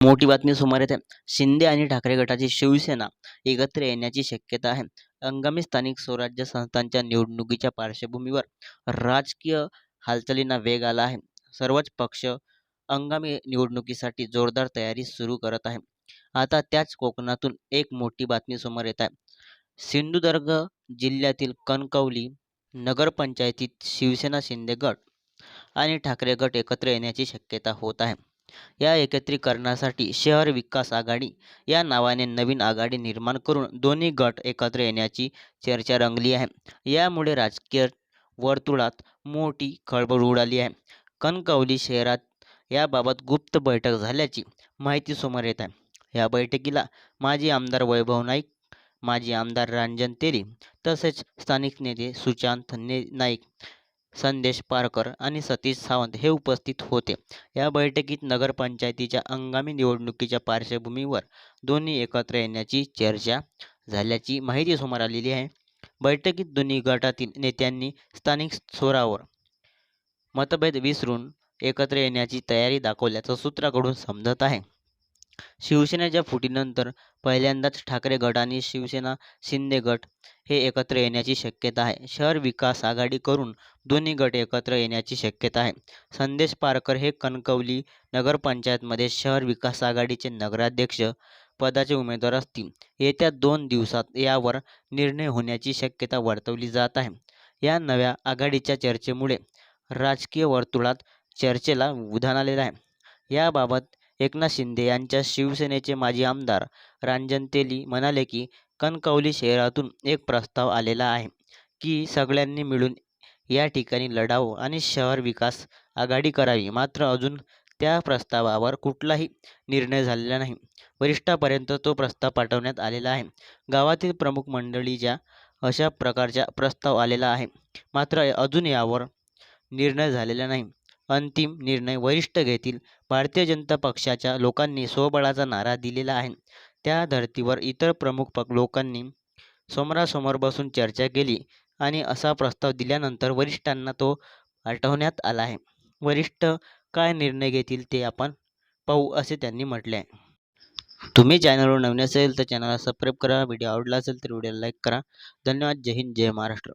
मोठी बातमी समोर येते शिंदे आणि ठाकरे गटाची शिवसेना एकत्र येण्याची शक्यता आहे. हंगामी स्थानिक स्वराज्य संस्थांच्या निवडणुकीच्या पार्श्वभूमीवर राजकीय हालचालींना वेग आला आहे. सर्वच पक्ष हंगामी निवडणुकीसाठी जोरदार तयारी सुरू करत आहे. आता त्याच कोकणातून एक मोठी बातमी समोर येत आहे. सिंधुदुर्ग जिल्ह्यातील कणकवली नगरपंचायतीत शिवसेना शिंदे गट आणि ठाकरे गट एकत्र येण्याची शक्यता होत आहे. या एकत्रीकरणासाठी शहर विकास आघाडी या नावाने नवीन आघाडी निर्माण करून दोन्ही गट एकत्र येण्याची चर्चा रंगली आहे. यामुळे राजकीय वर्तुळात मोठी खळबळ उडाली आहे. कणकवली शहरात याबाबत गुप्त बैठक झाल्याची माहिती समोर येत आहे. या बैठकीला माजी आमदार वैभव नाईक माजी आमदार रंजन तेली तसेच स्थानिक नेते सुशांत ने नाईक संदेश पारकर आणि सतीश सावंत हे उपस्थित होते. या बैठकीत नगरपंचायतीच्या हंगामी निवडणुकीच्या पार्श्वभूमीवर दोन्ही एकत्र येण्याची चर्चा झाल्याची माहिती समोर आलेली आहे. बैठकीत दोन्ही गटातील नेत्यांनी स्थानिक स्वरावर मतभेद विसरून एकत्र येण्याची तयारी दाखवल्याचं सूत्राकडून समजत आहे. शिवसेनेच्या फुटीनंतर पहिल्यांदाच ठाकरे गट आणि शिवसेना शिंदे गट हे एकत्र येण्याची शक्यता आहे. शहर विकास आघाडी करून दोन्ही गट एकत्र येण्याची शक्यता आहे. संदेश पारकर हे कणकवली नगरपंचायतमध्ये शहर विकास आघाडीचे नगराध्यक्ष पदाचे उमेदवार असतील. येत्या दोन दिवसात यावर निर्णय होण्याची शक्यता वर्तवली जात आहे. या नव्या आघाडीच्या चर्चेमुळे राजकीय वर्तुळात चर्चेला उधाण आलेलं आहे. याबाबत एकनाथ शिंदे यांच्या शिवसेनेचे माजी आमदार रांजन तेली म्हणाले की कणकवली शहरातून एक प्रस्ताव आलेला आहे की सगळ्यांनी मिळून या ठिकाणी लढावं आणि शहर विकास आघाडी करावी. मात्र अजून त्या प्रस्तावावर कुठलाही निर्णय झालेला नाही. वरिष्ठापर्यंत तो प्रस्ताव पाठवण्यात आलेला आहे. गावातील प्रमुख मंडळीच्या अशा प्रकारचा प्रस्ताव आलेला आहे मात्र अजून यावर निर्णय झालेला नाही. अंतिम निर्णय वरिष्ठ घेतील भारतीय जनता पक्षाच्या लोकांनी स्वबळाचा नारा दिलेला आहे. त्या धर्तीवर इतर प्रमुख पक लोकांनी समोरासमोर बसून चर्चा केली आणि असा प्रस्ताव दिल्यानंतर वरिष्ठांना तो पाठवण्यात आला आहे. वरिष्ठ काय निर्णय घेतील ते आपण पाहू असे त्यांनी म्हटले आहे. तुम्ही चॅनलवर नवीन असेल तर चॅनलला सबस्क्राईब करा. व्हिडिओ आवडला असेल तर व्हिडिओला लाईक करा. धन्यवाद. जय हिंद. जय महाराष्ट्र.